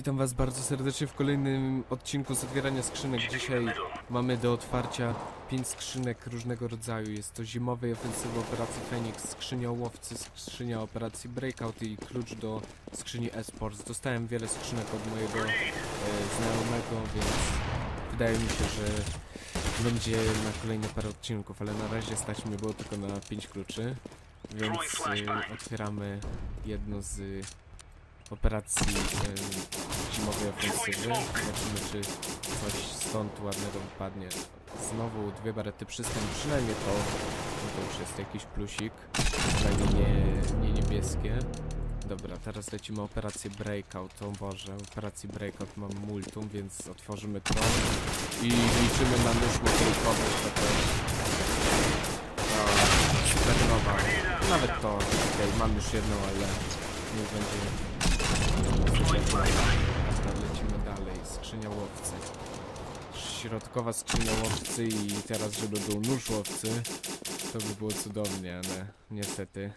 Witam was bardzo serdecznie w kolejnym odcinku z otwierania skrzynek. Dzisiaj mamy do otwarcia 5 skrzynek różnego rodzaju. Jest to zimowej ofensywy operacji Phoenix, skrzynia łowcy, skrzynia operacji Breakout i klucz do skrzyni Esports. Dostałem wiele skrzynek od mojego e, znajomego, więc wydaje mi się, że będzie na kolejne parę odcinków, ale na razie stać mnie było tylko na 5 kluczy. Więc e, otwieramy jedno z operacji e, zimowej ofensywy. Zobaczymy, czy coś stąd ładnego wypadnie. Znowu dwie barety przystęp, przynajmniej to, no to już jest jakiś plusik. Przynajmniej nie, nie niebieskie. Dobra, teraz lecimy operację Breakout. O Boże, operacji Breakout mam multum, więc otworzymy to i liczymy na nóż motorkowy, że to supernowa. Nawet to, okej, mam już jedną, ale nie będzie lecimy dalej. Skrzynia łowcy. Środkowa skrzynia łowcy i teraz, żeby był nóż łowcy, to by było cudownie, ale niestety yy,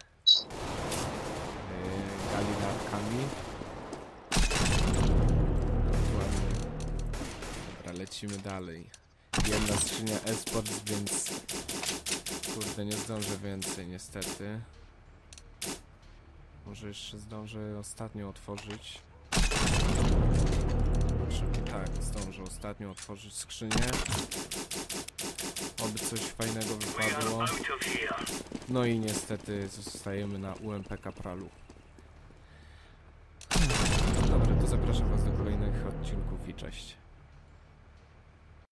galinarkami. Dobra, lecimy dalej. Jedna skrzynia esports, więc kurde, nie zdążę więcej niestety. Może jeszcze zdążę ostatnio otworzyć. Zobaczymy. Tak, zdążę ostatnio otworzyć skrzynię. Oby coś fajnego wypadło. No i niestety zostajemy na UMP Kapralu. Dobra, to zapraszam Was do kolejnych odcinków i cześć.